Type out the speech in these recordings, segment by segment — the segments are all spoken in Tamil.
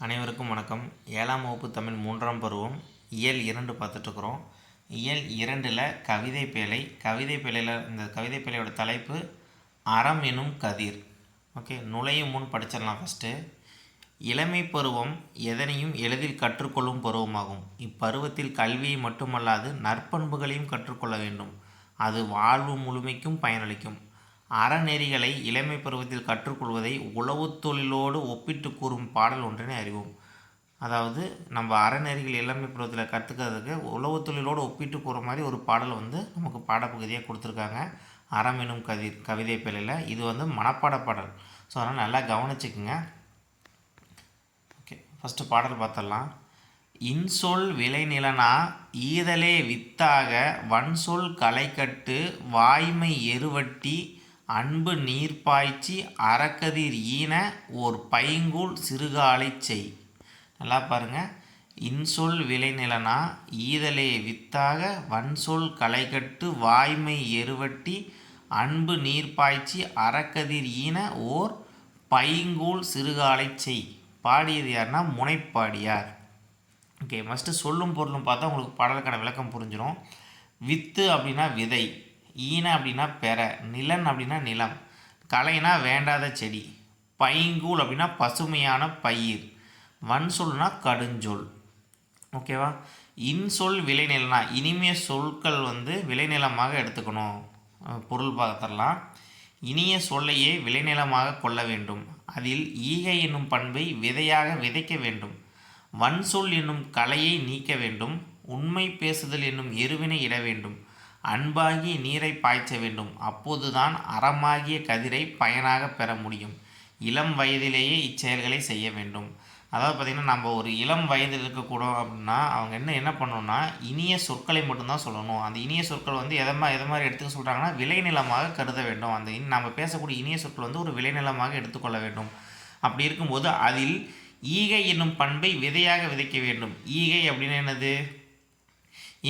அனைவருக்கும் வணக்கம். ஏழாம் வகுப்பு தமிழ் மூன்றாம் பருவம். இயல் இரண்டு பார்த்துட்ருக்குறோம். இயல் இரண்டில் கவிதை பேழை. கவிதை பேழையில் இந்த கவிதை பேழையோட தலைப்பு அறம் எனும் கதிர். ஓகே நுழையும் முன் படிச்சிடலாம் ஃபஸ்ட்டு இளமை பருவம் எதனையும் எளிதில் கற்றுக்கொள்ளும் பருவமாகும். இப்பருவத்தில் கல்வியை மட்டுமல்லாது நற்பண்புகளையும் கற்றுக்கொள்ள வேண்டும். அது வாழ்வு முழுமைக்கும் பயனளிக்கும். அறநெறிகளை இளமை பருவத்தில் கற்றுக்கொள்வதை உளவு தொழிலோடு ஒப்பிட்டு கூறும் பாடல் ஒன்றினை அறிவோம். அதாவது நம்ம அறநெறிகள் இளமை பருவத்தில் கற்றுக்கிறதுக்கு உளவு தொழிலோடு ஒப்பிட்டு கூற மாதிரி ஒரு பாடல் வந்து நமக்கு பாடப்பகுதியாக கொடுத்துருக்காங்க. அறம் எனும் கவி கவிதை பிழையில் இது வந்து மனப்பாட பாடல். ஸோ அதனால் நல்லா கவனிச்சுக்குங்க. ஓகே ஃபஸ்ட்டு பாடல் பார்த்துடலாம் இன்சொல் விளைநிலனா ஈதலே வித்தாக வன்சொல் களைக்கட்டு வாய்மை எருவட்டி அன்பு நீர் பாய்ச்சி அறக்கதிர் ஈன ஓர் பைங்கூழ் சிறுகாலைச் செய். நல்லா பாருங்க. இன்சொல் விளைநிலனா ஈதலே வித்தாக வன்சொல் களைகட்டு வாய்மை எருவட்டி அன்பு நீர் பாய்ச்சி அறக்கதிர் ஈன ஓர் பைங்கூழ் சிறுகாலை செய். பாடியது யாருன்னா முனைப்பாடியார். ஓகே ஃபஸ்ட்டு சொல்லும் பொருளும் பார்த்தா உங்களுக்கு பாடலுக்கான விளக்கம் புரிஞ்சிடும் வித்து அப்படின்னா விதை. ஈன அப்படின்னா பெற நிலன் அப்படின்னா நிலம் கலைனா வேண்டாத செடி பைங்கூல் அப்படின்னா பசுமையான பயிர் வன் சொல்னா கடுஞ்சொல். ஓகேவா இன்சொல் விளைநிலனா இனிமைய சொற்கள் வந்து விளைநிலமாக எடுத்துக்கணும். பொருள் பார்த்தரலாம் இனிய சொல்லையே விளைநிலமாக கொள்ள வேண்டும். அதில் ஈகை என்னும் பண்பை விதையாக விதைக்க வேண்டும். வன்சொல் என்னும் கலையை நீக்க வேண்டும். உண்மை பேசுதல் என்னும் எருவினை இட வேண்டும். அன்பாகிய நீரை பாய்ச்ச வேண்டும். அப்போதுதான் அறமாகிய கதிரை பயனாக பெற முடியும். இளம் வயதிலேயே இச்செயல்களை செய்ய வேண்டும். அதாவது பார்த்திங்கன்னா நம்ம ஒரு இளம் வயதில் இருக்கக்கூடும் அப்படின்னா அவங்க என்ன என்ன பண்ணணும்னா இனிய சொற்களை மட்டும்தான் சொல்லணும். அந்த இனிய சொற்கள் வந்து எதை எதை மாதிரி எடுத்துக்க சொல்கிறாங்கன்னா விளைநிலமாக கருத வேண்டும். அந்த இன் நம்ம பேசக்கூடிய இனிய சொற்கள் வந்து ஒரு விளைநிலமாக எடுத்துக்கொள்ள வேண்டும். அப்படி இருக்கும்போது அதில் ஈகை என்னும் பண்பை விதையாக விதைக்க வேண்டும். ஈகை அப்படின்னு என்னது?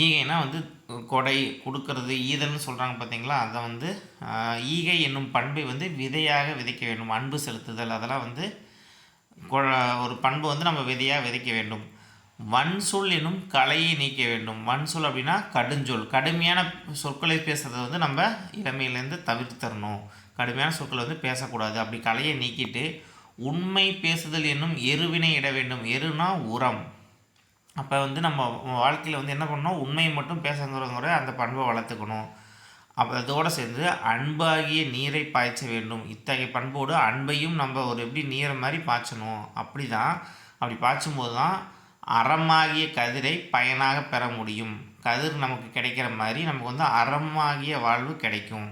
ஈகைனா வந்து கொடை கொடுக்கறது ஈதல்னு சொல்கிறாங்க பார்த்தீங்களா அதை வந்து ஈகை என்னும் பண்பை வந்து விதையாக விதைக்க வேண்டும். அன்பு செலுத்துதல். அதெல்லாம் வந்து கொ- ஒரு பண்பு வந்து நம்ம விதையாக விதைக்க வேண்டும். வன்சொல் என்னும் கலையை நீக்க வேண்டும். வன்சொல் அப்படின்னா கடுஞ்சொல். கடுமையான சொற்களை பேசுறதை வந்து நம்ம இளமையிலேருந்து தவிர்த்தரணும் கடுமையான சொற்களை வந்து பேசக்கூடாது. அப்படி கலையை நீக்கிட்டு உண்மை பேசுதல் என்னும் எருவினை இட வேண்டும். எருனா உரம். அப்போ வந்து நம்ம வாழ்க்கையில் வந்து என்ன பண்ணணும்? உண்மையை மட்டும் பேசுங்கிறவங்க அந்த பண்பை வளர்த்துக்கணும். அப்போ அதோடு சேர்ந்து அன்பாகிய நீரை பாய்ச்ச வேண்டும். இத்தகைய பண்போடு அன்பையும் நம்ம ஒரு எப்படி நீரை மாதிரி பாய்ச்சணும்? அப்படி தான் அப்படி பாய்ச்சும்போது தான் அறமாகிய கதிரை பயனாக பெற முடியும். கதிர் நமக்கு கிடைக்கிற மாதிரி நமக்கு வந்து அறமாகிய வாழ்வு கிடைக்கும்.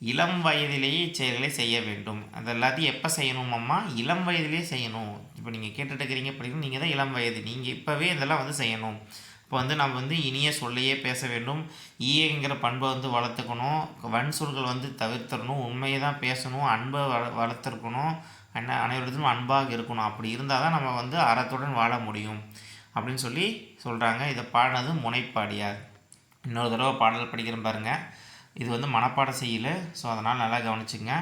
இளம் வயதிலேயே செயல்களை செய்ய வேண்டும். அது எல்லாத்தையும் எப்போ செய்யணும் அம்மா? இளம் வயதிலேயே செய்யணும். இப்போ நீங்கள் கேட்டுட்டு இருக்கிறீங்க படிக்கணும். நீங்கள் தான் இளம் வயது. நீங்கள் இப்போவே இதெல்லாம் வந்து செய்யணும். இப்போ வந்து நம்ம வந்து இனிய சொல்லையே பேச வேண்டும். ஈயங்கிற பண்பை வந்து வளர்த்துக்கணும். வன்சொற்கள் வந்து தவிர்த்தரணும் உண்மையை தான் பேசணும். அன்பை வள வளர்த்துருக்கணும். அண்ணா அனைவரிடத்திலும் அன்பாக இருக்கணும். அப்படி இருந்தால் தான் நம்ம வந்து அறத்துடன் வாழ முடியும். அப்படின்னு சொல்லி சொல்கிறாங்க இதை பாடினது முனைப்பாடியார். இன்னொரு தடவை பாடல் படிக்கிறேன் பாருங்கள் இது வந்து மனப்பாட செய்யல ஸோ அதனால் நல்லா கவனிச்சுங்க.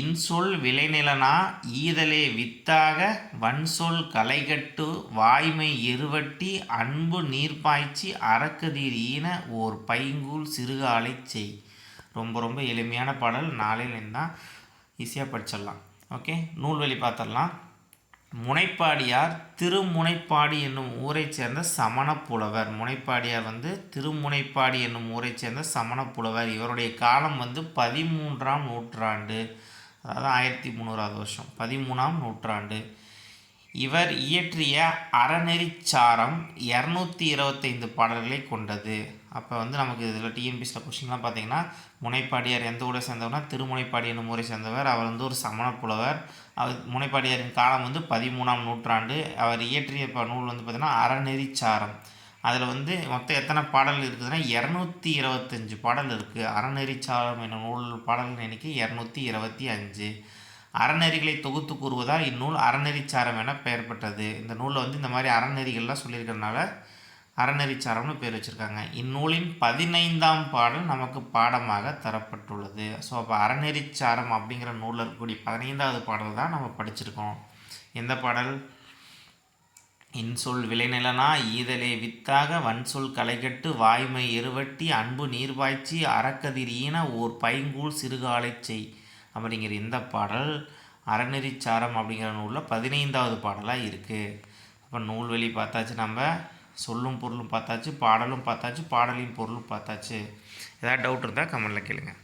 இன்சொல் விளைநிலனா ஈதலே வித்தாக வன்சொல் களைகட்டு வாய்மை எருவட்டி அன்பு நீர் பாய்ச்சி அறக்கதிர் ஈன ஓர் பைங்கூல் சிறுகாலை செய். ரொம்ப ரொம்ப எளிமையான பாடல். நாளையிலேருந்து தான் ஈஸியாக படிச்சிடலாம். ஓகே நூல்வழி பார்த்துடலாம். முனைப்பாடியார் திருமுனைப்பாடி என்னும் ஊரைச் சேர்ந்த சமணப்புலவர். முனைப்பாடியார் வந்து திருமுனைப்பாடி என்னும் ஊரைச் சேர்ந்த சமணப்புலவர். இவருடைய காலம் வந்து பதிமூன்றாம் நூற்றாண்டு. அதாவது ஆயிரத்தி முந்நூறாவது வருஷம். பதிமூணாம் நூற்றாண்டு. இவர் இயற்றிய அறநெறிச்சாரம் இரநூத்தி இருபத்தைந்து பாடல்களை கொண்டது. அப்போ வந்து நமக்கு இதில் டிஎன்பிஎஸ்சியில் கொஸ்டின்லாம் பார்த்தீங்கன்னா முனைப்பாடியார் எந்த ஊரை சேர்ந்தவர்னா திருமுனைப்பாடி என்னும் ஊரை சேர்ந்தவர். அவர் வந்து ஒரு சமண புலவர் அவர் முனைப்பாடியாரின் காலம் வந்து பதிமூணாம் நூற்றாண்டு. அவர் இயற்றிய நூல் வந்து பார்த்திங்கன்னா அறநெறிச்சாரம். அதில் வந்து மொத்தம் எத்தனை பாடல் இருக்குதுன்னா இரநூத்தி இருபத்தஞ்சு பாடல் இருக்குது அறநெறிச்சாரம் என்னும் நூல் பாடல்கள் எண்ணிக்கை இரநூத்தி இருபத்தி அஞ்சு. அறநெறிகளை தொகுத்து கூறுவதால் இந்நூல் அறநெறிச்சாரம் என பெயர் பெற்றது. இந்த நூலில் வந்து இந்த மாதிரி அறநெறிகள்லாம் சொல்லியிருக்கிறதுனால அறநெறிச்சாரம்னு பேர் வச்சுருக்காங்க. இந்நூலின் பதினைந்தாம் பாடல் நமக்கு பாடமாக தரப்பட்டுள்ளது. ஸோ அப்போ அறநெறிச்சாரம் அப்படிங்கிற நூலில் இருக்கக்கூடிய பதினைந்தாவது பாடல் தான் நம்ம படிச்சிருக்கோம். எந்த பாடல்? இன்சொல் விளைநிலனா ஈதலே வித்தாக வன்சொல் களைகட்டு வாய்மை எருவட்டி அன்பு நீர்வாய்ச்சி அறக்கதிர் ஈன ஓர் பைங்கூழ் சிறுகாலைச் செய். அப்படிங்கிற இந்த பாடல் அறநெறிச்சாரம் அப்படிங்கிற நூலில் பதினைந்தாவது பாடலாக இருக்குது அப்போ நூல்வெளி பார்த்தாச்சு நம்ம. சொல்லும் பொருளும் பார்த்தாச்சு பாடலும் பார்த்தாச்சு பாடலின் பொருளும் பார்த்தாச்சு. ஏதாவது டவுட் இருந்தால் கமெண்டில் கேளுங்கள்